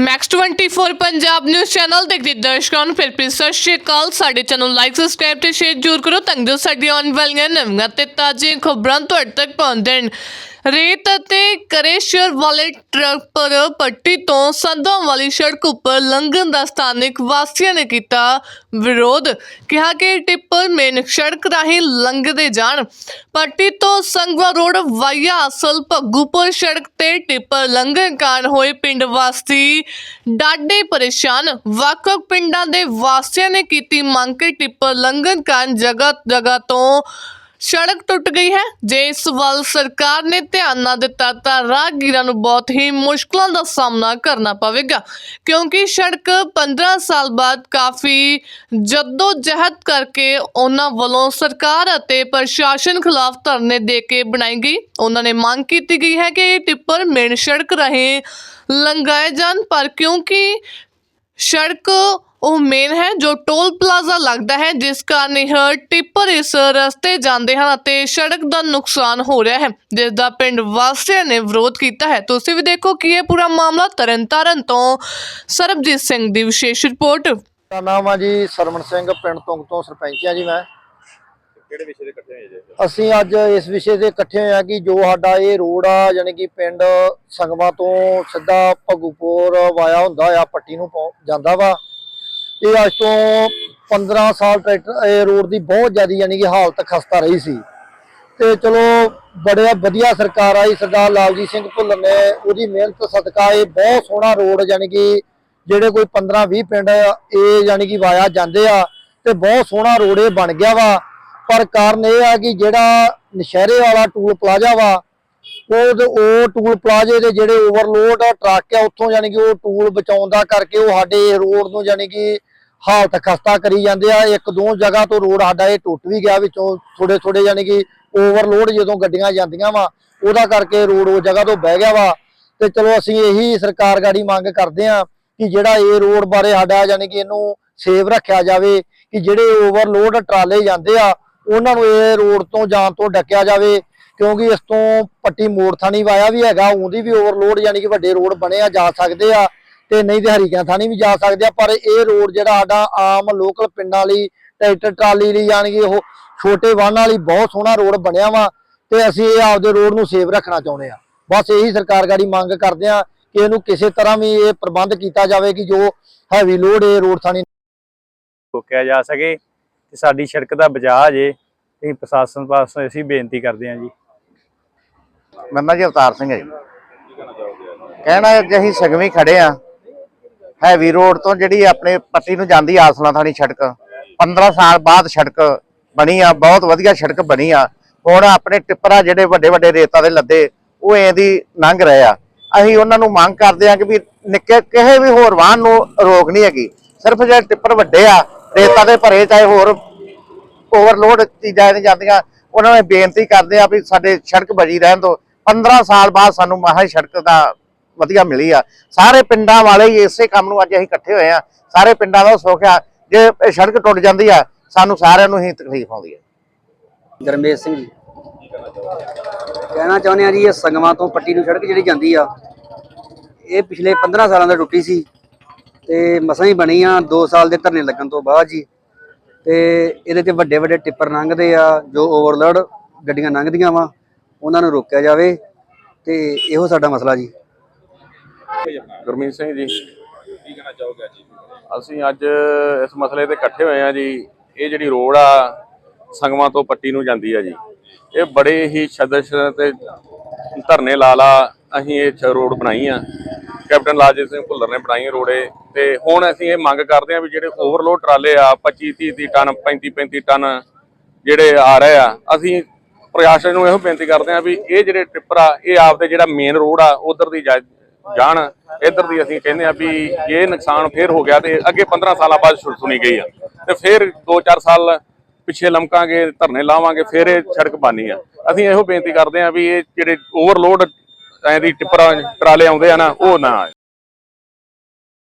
Max 24 Punjab news channel ਦੇਖਦੇ ਦਰਸ਼ਕਾਂ ਨੂੰ ਫਿਰ ਫਿਰ ਸਤਿ ਸ਼੍ਰੀ ਅਕਾਲ। ਸਾਡੇ ਚੈਨਲ ਲਾਈਕ ਸਬਸਕ੍ਰਾਈਬ ਤੇ ਸ਼ੇਅਰ ਜ਼ਰੂਰ ਕਰੋ ਤਾਂ ਜੋ ਸਾਡੀ ਆਉਣ ਵਾਲੀਆਂ ਨਵੀਆਂ ਤੇ ਤਾਜ਼ੀਆਂ ਖਬਰਾਂ ਤੁਹਾਡੇ ਤੱਕ ਪਹੁੰਚਣ ਰੇਤ ਅਤੇ ਕਰੇਸ਼ਰ ਵਾਲੇ ਟਰੱਕ ਪਰ ਪੱਟੀ ਤੋਂ ਸੰਧਾਂ ਵਾਲੀ ਸੜਕ ਉੱਪਰ ਲੰਘਣ ਦਾ ਸਥਾਨਕ ਵਾਸੀਆਂ ਨੇ ਕੀਤਾ ਵਿਰੋਧ। ਕਿਹਾ ਕਿ ਟਿੱਪਰ ਮੇਨ ਸੜਕ ਰਾਹੀਂ ਲੰਘਦੇ ਜਾਣ। ਪੱਟੀ ਤੋਂ ਸੰਗਵਾ ਰੋਡ ਵਾਇਆ ਅਸਲ ਭੱਗੂਪੁਰ ਸੜਕ ਤੇ ਟਿੱਪਰ ਲੰਘਣ ਕਾਰਨ ਹੋਏ ਪਿੰਡ ਵਾਸੀ ਡਾਢੇ ਪਰੇਸ਼ਾਨ। ਵੱਖ-ਵੱਖ ਪਿੰਡਾਂ ਦੇ ਵਾਸੀਆਂ ਨੇ ਕੀਤੀ ਮੰਗ ਕਿ ਟਿੱਪਰ ਲੰਘਣ ਕਾਰਨ ਜਗ੍ਹਾ ਜਗ੍ਹਾ ਤੋਂ ਸੜਕ ਟੁੱਟ ਗਈ ਹੈ। ਜੇ ਇਸ ਵੱਲ ਸਰਕਾਰ ਨੇ ਧਿਆਨ ਨਾ ਦਿੱਤਾ ਤਾਂ ਰਾਹਗੀਰਾਂ ਨੂੰ ਬਹੁਤ ਹੀ ਮੁਸ਼ਕਲਾਂ ਦਾ ਸਾਹਮਣਾ ਕਰਨਾ ਪਵੇਗਾ। ਕਿਉਂਕਿ ਸੜਕ 15 ਸਾਲ ਬਾਅਦ ਕਾਫੀ ਜੱਦੋ ਜਹਿਦ ਕਰਕੇ ਉਹਨਾਂ ਵੱਲੋਂ ਸਰਕਾਰ ਅਤੇ ਪ੍ਰਸ਼ਾਸਨ ਖਿਲਾਫ ਧਰਨੇ ਦੇ ਕੇ ਬਣਾਈ ਗਈ। ਉਹਨਾਂ ਨੇ ਮੰਗ ਕੀਤੀ ਗਈ ਹੈ ਕਿ ਇਹ ਟਿੱਪਰ ਮੇਨ ਸੜਕ ਰਾਹੀਂ ਲੰਘਾਏ ਜਾਣ, ਪਰ ਕਿਉਂਕਿ ਸੜਕ ਉਹ ਮੇਨ ਹੈ ਜੋ ਟੋਲ ਪਲਾਜ਼ਾ ਲੱਗਦਾ ਹੈ ਜਿਸ ਕਾਰਨ ਇਹ ਟਿੱਪਰ ਇਸ ਰਸਤੇ ਜਾਂਦੇ ਹਨ ਅਤੇ ਸੜਕ ਦਾ ਨੁਕਸਾਨ ਹੋ ਰਿਹਾ ਹੈ। ਜਿਸ ਦਾ ਪਿੰਡ ਵਾਸੀਆਂ ਨੇ ਵਿਰੋਧ ਕੀਤਾ ਹੈ। ਤੁਸੀਂ ਵੀ ਦੇਖੋ ਕਿ ਇਹ ਪੂਰਾ ਮਾਮਲਾ ਤਰਨਤਾਰਨ ਤੋਂ ਸਰਬਜੀਤ ਸਿੰਘ ਦੀ ਵਿਸ਼ੇਸ਼ ਰਿਪੋਰਟ। ਮੇਰਾ ਨਾਮ ਆ ਜੀ ਸਰਵਣ ਸਿੰਘ ਪਿੰਡ ਤੁੰਗ ਤੋਂ ਸਰਪੰਚ ਆ ਜੀ ਮੈਂ। ਕਿਹੜੇ ਵਿਸ਼ੇ ਦੇ ਇਕੱਠੇ ਹੋਏ ਜੇ? ਅਸੀਂ ਅੱਜ ਇਸ ਵਿਸ਼ੇ ਤੇ ਇਕੱਠੇ ਹੋਏ ਆ ਕਿ ਜੋ ਸਾਡਾ ਇਹ ਰੋਡ ਆ ਯਾਨੀ ਕਿ ਪਿੰਡ ਸੰਗਮਾ ਤੋਂ ਸਿੱਧਾ ਭਗੂਪੁਰ ਵਾਇਆ ਹੁੰਦਾ ਆ ਪੱਟੀ ਨੂੰ ਜਾਂਦਾ ਵਾ। ਇਹ ਅੱਜ ਤੋਂ 15 ਸਾਲ ਟਰੈਕਟਰ, ਇਹ ਰੋਡ ਦੀ ਬਹੁਤ ਜ਼ਿਆਦਾ ਯਾਨੀ ਕਿ ਹਾਲਤ ਖਸਤਾ ਰਹੀ ਸੀ। ਤੇ ਚਲੋ ਬੜਿਆ ਵਧੀਆ ਸਰਕਾਰ ਆਈ, ਸਰਦਾਰ ਲਾਲਜੀਤ ਸਿੰਘ ਭੁੱਲਰ ਨੇ ਉਹਦੀ ਮਿਹਨਤ, ਸਦਕਾ ਇਹ ਬਹੁਤ ਸੋਹਣਾ ਰੋਡ ਯਾਨੀ ਕਿ ਜਿਹੜੇ ਕੋਈ 15 20 ਪਿੰਡ ਇਹ ਯਾਨੀ ਕਿ ਵਾਇਆ ਜਾਂਦੇ ਆ ਤੇ ਬਹੁਤ ਸੋਹਣਾ ਰੋਡ ਇਹ ਬਣ ਗਿਆ ਵਾ। ਪਰ ਕਾਰਨ ਇਹ ਆ ਕਿ ਜਿਹੜਾ ਨਸ਼ਹਿਰੇ ਵਾਲਾ ਟੂਲ ਪਲਾਜ਼ਾ ਵਾ, ਉਹ ਉਹ ਟੂਲ ਪਲਾਜ਼ੇ ਦੇ ਜਿਹੜੇ ਓਵਰਲੋਡ ਟਰੱਕ ਆ, ਉੱਥੋਂ ਯਾਨੀ ਕਿ ਉਹ ਟੂਲ ਬਚਾਉਣ ਦਾ ਕਰਕੇ ਉਹ ਸਾਡੇ ਰੋਡ ਨੂੰ ਯਾਨੀ ਕਿ ਹਾਲਤ ਖਸਤਾ ਕਰੀ ਜਾਂਦੇ ਆ, ਇੱਕ ਦੋ ਜਗ੍ਹਾ ਤੋਂ ਰੋਡ ਸਾਡਾ ਇਹ ਟੁੱਟ ਵੀ ਗਿਆ ਵਿੱਚੋਂ ਥੋੜੇ ਥੋੜੇ ਯਾਨੀ ਕਿ ਓਵਰਲੋਡ ਜਦੋਂ ਗੱਡੀਆਂ ਜਾਂਦੀਆਂ ਵਾ, ਉਹਦਾ ਕਰਕੇ ਰੋਡ ਉਹ ਜਗ੍ਹਾ ਤੋਂ ਬਹਿ ਗਿਆ ਵਾ। ਤੇ ਚਲੋ ਅਸੀਂ ਇਹੀ ਸਰਕਾਰ ਗਾੜੀ ਮੰਗ ਕਰਦੇ ਆ ਕਿ ਜਿਹੜਾ ਇਹ ਰੋਡ ਬਾਰੇ ਸਾਡਾ ਯਾਨੀ ਕਿ ਇਹਨੂੰ ਸੇਵ ਰੱਖਿਆ ਜਾਵੇ, ਕਿ ਜਿਹੜੇ ਓਵਰਲੋਡ ਟਰਾਲੇ ਜਾਂਦੇ ਆ, ਉਹਨਾਂ ਨੂੰ ਇਹ ਰੋਡ ਤੋਂ ਜਾਣ ਤੋਂ ਡੱਕਿਆ ਜਾਵੇ, ਕਿਉਂਕਿ ਇਸ ਤੋਂ ਪੱਟੀ ਮੋੜ ਥਾਣੀ ਵਾਇਆ ਵੀ ਹੈਗਾ, ਉਹਦੀ ਵੀ ਓਵਰਲੋਡ ਯਾਨੀ ਕਿ ਵੱਡੇ ਰੋਡ ਬਣੇ ਆ, ਜਾ ਸਕਦੇ ਆ। ਤੇ ਨਹੀਂ ਤੇ ਹਰੀਕਿਆਂ ਥਾਣੀ ਵੀ ਜਾ ਸਕਦੇ ਆ ਪਰ ਇਹ ਰੋਡ ਜਿਹੜਾ ਸਾਡਾ ਆਮ ਲੋਕਲ ਪਿੰਡਾਂ ਲਈ ਟਰੈਕਟਰ ਟਰਾਲੀ ਲਈ ਯਾਨੀ ਕਿ ਉਹ ਛੋਟੇ ਵਾਹਨ ਵਾਲੀ ਬਹੁਤ ਸੋਹਣਾ ਰੋਡ ਬਣਿਆ ਵਾ ਤੇ ਅਸੀਂ ਇਹ ਆਪਦੇ ਰੋਡ ਨੂੰ ਸੇਵ ਰੱਖਣਾ ਚਾਹੁੰਦੇ ਆ। ਬਸ ਇਹੀ ਸਰਕਾਰ ਗਾੜੀ ਮੰਗ ਕਰਦੇ ਆ ਕਿ ਇਹਨੂੰ ਕਿਸੇ ਤਰ੍ਹਾਂ ਵੀ ਇਹ ਪ੍ਰਬੰਧ ਕੀਤਾ ਜਾਵੇ ਕਿ ਜੋ ਹੈਵੀ ਲੋਡ ਇਹ ਰੋਡ ਥਾਣੀ ਰੋਕਿਆ ਜਾ ਸਕੇ ਤੇ ਸਾਡੀ ਸੜਕ ਦਾ ਬਚਾਅ ਜੇ ਅਸੀਂ ਪ੍ਰਸ਼ਾਸਨ ਪਾਸੋਂ ਅਸੀਂ ਬੇਨਤੀ ਕਰਦੇ ਹਾਂ ਜੀ। ਮੇਰਾ ਨਾਂ ਜੀ ਅਵਤਾਰ ਸਿੰਘ ਹੈ ਜੀ। ਕਹਿਣਾ ਕਿ ਅਸੀਂ ਸਗਵੀ ਖੜੇ ਆ। ਹੈਵੀ ਰੋਡ ਤੋਂ ਜਿਹੜੀ ਆਪਣੇ ਪੱਟੀ ਨੂੰ ਜਾਂਦੀ ਆਸਲਾ ਥਾਣੀ ਸੜਕ 15 ਸਾਲ ਬਾਅਦ ਸੜਕ ਬਣੀ ਆ, ਬਹੁਤ ਵਧੀਆ ਸੜਕ ਬਣੀ ਆ। ਹੁਣ ਆਪਣੇ ਟਿੱਪਰਾ ਜਿਹੜੇ ਵੱਡੇ ਵੱਡੇ ਰੇਤਾ ਦੇ ਲੱਦੇ, ਉਹ ਇਹਦੀ ਲੰਘ ਰਹੇ ਆ। ਅਸੀਂ ਉਹਨਾਂ ਨੂੰ ਮੰਗ ਕਰਦੇ ਆ ਕਿ ਵੀ ਨਿੱਕੇ ਕਿਸੇ ਵੀ ਹੋਰ ਵਾਹਨ ਨੂੰ ਰੋਕ ਨਹੀਂ ਹੈਗੀ। ਸਿਰਫ ਜਿਹੜੇ ਟਿੱਪਰ ਵੱਡੇ ਆ, ਰੇਤਾਂ ਦੇ ਭਰੇ ਚਾਹੇ ਹੋਰ ਓਵਰਲੋਡ ਚੀਜ਼ਾਂ ਨਹੀਂ ਜਾਂਦੀਆਂ, ਉਹਨਾਂ ਨੇ ਬੇਨਤੀ ਕਰਦੇ ਆ ਵੀ ਸਾਡੇ ਸੜਕ ਬਜੀ ਰਹਿਣ ਤੋਂ 15 ਸਾਲ ਬਾਅਦ ਸਾਨੂੰ ਮਹਾ ਸੜਕ ਦਾ ਵਧੀਆ ਮਿਲੀ ਆ। ਸਾਰੇ ਪਿੰਡਾਂ ਵਾਲੇ ਇਸੇ ਕੰਮ ਨੂੰ ਅੱਜ ਅਸੀਂ ਇਕੱਠੇ ਹੋਏ ਆ। ਸਾਰੇ ਪਿੰਡਾਂ ਦਾ ਸੁੱਖ ਆ, ਜੇ ਇਹ ਸੜਕ ਟੁੱਟ ਜਾਂਦੀ ਆ, ਸਾਨੂੰ ਸਾਰਿਆਂ ਨੂੰ ਹੀ ਤਕਲੀਫ ਆਉਂਦੀ ਹੈ ਗਰਮੇਸ਼ ਸਿੰਘ ਜੀ, ਕਹਿਣਾ ਚਾਹੁੰਦੇ ਆ ਜੀ, ਇਹ ਸੰਗਮਾਂ ਤੋਂ ਪੱਟੀ ਨੂੰ ਸੜਕ ਜਿਹੜੀ ਜਾਂਦੀ ਆ, ਇਹ ਪਿਛਲੇ 15 ਸਾਲਾਂ ਦਾ ਟੁੱਟੀ ਸੀ ਤੇ ਮਸਾਂ ਹੀ ਬਣੀ ਆ 2 ਸਾਲ ਦੇ ਧਰਨੇ ਲੱਗਣ ਤੋਂ ਬਾਅਦ ਜੀ। ਤੇ ਇਹਦੇ ਤੇ ਵੱਡੇ ਵੱਡੇ ਟਿੱਪਰ ਲੰਘਦੇ ਆ, ਜੋ ਓਵਰਲੋਡ ਗੱਡੀਆਂ ਲੰਘਦੀਆਂ ਵਾ, ਉਹਨਾਂ ਨੂੰ ਰੋਕਿਆ ਜਾਵੇ ਤੇ ਇਹੋ ਸਾਡਾ ਮਸਲਾ ਜੀ। ਗੁਰਮੀਤ ਸਿੰਘ ਜੀ। ਕੀ ਕਹਿਣਾ ਚਾਹੋਗੇ ਜੀ ਅਸੀਂ ਅੱਜ ਇਸ ਮਸਲੇ ਤੇ ਇਕੱਠੇ ਹੋਏ ਆ ਜੀ। ਇਹ ਜਿਹੜੀ ਰੋਡ ਆ ਸੰਗਮਾਂ ਤੋਂ ਪੱਟੀ ਨੂੰ ਜਾਂਦੀ ਆ ਜੀ। ਇਹ ਬੜੇ ਹੀ ਛਦਸ਼ ਤੇ ਧਰਨੇ ਲਾ ਲਾ ਅਸੀਂ ਇਹ ਰੋਡ ਬਣਾਈ ਆ। ਕੈਪਟਨ ਲਾਜੀਤ ਸਿੰਘ ਭੁੱਲਰ ਨੇ ਬਣਾਈ ਇਹ ਤੇ ਹੁਣ ਅਸੀਂ ਇਹ ਮੰਗ ਕਰਦੇ ਆ ਵੀ ਜਿਹੜੇ ਓਵਰਲੋਡ ਟਰਾਲੇ ਆ 25 30 30 ਟਨ 35 35 ਟਨ ਜਿਹੜੇ ਆ ਰਹੇ ਆ ਅਸੀਂ ਪ੍ਰਸ਼ਾਸਨ ਨੂੰ ਇਹੋ ਬੇਨਤੀ ਕਰਦੇ ਆ ਵੀ ਇਹ ਜਿਹੜੇ ਟਿੱਪਰ ਆ ਇਹ ਆਪਦੇ ਜਿਹੜਾ ਮੇਨ ਰੋਡ ਆ ਉਧਰ ਦੀ ਜਾਣ। ਇੱਧਰ ਦੀ ਅਸੀਂ ਕਹਿੰਦੇ ਆ ਵੀ ਇਹ ਨੁਕਸਾਨ ਫੇਰ ਹੋ ਗਿਆ ਤੇ ਅੱਗੇ 15 ਸਾਲਾਂ ਬਾਅਦ ਸੁਣੀ ਗਈ ਆ। ਤੇ ਫੇਰ 2-4 ਸਾਲ ਪਿੱਛੇ ਲਮਕਾਂਗੇ, ਧਰਨੇ ਲਾਵਾਂਗੇ, ਫੇਰ ਇਹ ਸੜਕ ਬਾਨੀ ਆ। ਅਸੀਂ ਇਹੋ ਬੇਨਤੀ ਕਰਦੇ ਆ ਵੀ ਇਹ ਜਿਹੜੇ ਓਵਰਲੋਡ ਐਂ ਦੀ ਟਿੱਪਰ, ਟਰਾਲੇ ਆਉਂਦੇ ਆ ਨਾ, ਉਹ ਨਾ ਆਏ।